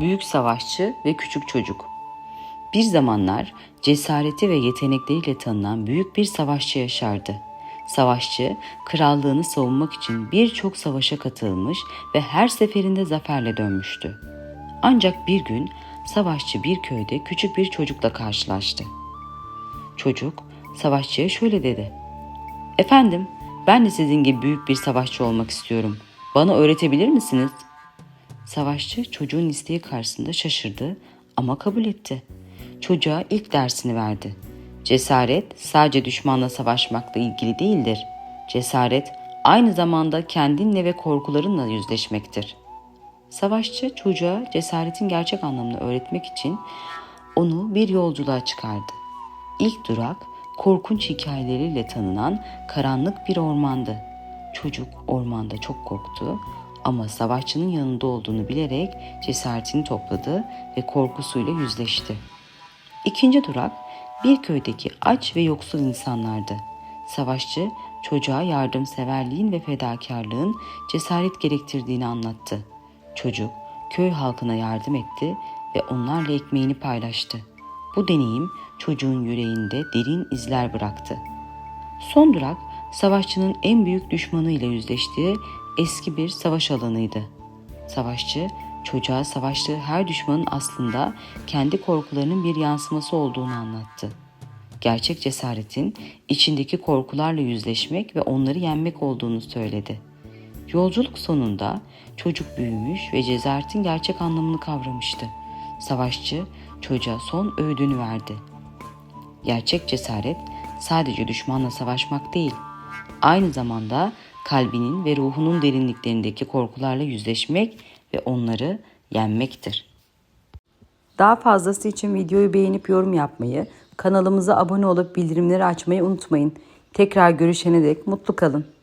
Büyük Savaşçı ve Küçük Çocuk Bir zamanlar cesareti ve yetenekleriyle tanınan büyük bir savaşçı yaşardı. Savaşçı, krallığını savunmak için birçok savaşa katılmış ve her seferinde zaferle dönmüştü. Ancak bir gün savaşçı bir köyde küçük bir çocukla karşılaştı. Çocuk savaşçıya şöyle dedi. Efendim, ben de sizin gibi büyük bir savaşçı olmak istiyorum. Bana öğretebilir misiniz? Savaşçı çocuğun isteği karşısında şaşırdı ama kabul etti. Çocuğa ilk dersini verdi. Cesaret sadece düşmanla savaşmakla ilgili değildir. Cesaret aynı zamanda kendinle ve korkularınla yüzleşmektir. Savaşçı çocuğa cesaretin gerçek anlamını öğretmek için onu bir yolculuğa çıkardı. İlk durak korkunç hikayeleriyle tanınan karanlık bir ormandı. Çocuk ormanda çok korktu ama savaşçının yanında olduğunu bilerek cesaretini topladı ve korkusuyla yüzleşti. İkinci durak bir köydeki aç ve yoksul insanlardı. Savaşçı çocuğa yardımseverliğin ve fedakarlığın cesaret gerektirdiğini anlattı. Çocuk köy halkına yardım etti ve onlarla ekmeğini paylaştı. Bu deneyim çocuğun yüreğinde derin izler bıraktı. Son durak savaşçının en büyük düşmanıyla yüzleştiği eski bir savaş alanıydı. Savaşçı çocuğa savaştığı her düşmanın aslında kendi korkularının bir yansıması olduğunu anlattı. Gerçek cesaretin içindeki korkularla yüzleşmek ve onları yenmek olduğunu söyledi. Yolculuk sonunda çocuk büyümüş ve cesaretin gerçek anlamını kavramıştı. Savaşçı çocuğa son öğüdünü verdi. Gerçek cesaret sadece düşmanla savaşmak değil, aynı zamanda kalbinin ve ruhunun derinliklerindeki korkularla yüzleşmek ve onları yenmektir. Daha fazlası için videoyu beğenip yorum yapmayı, kanalımıza abone olup bildirimleri açmayı unutmayın. Tekrar görüşene dek mutlu kalın.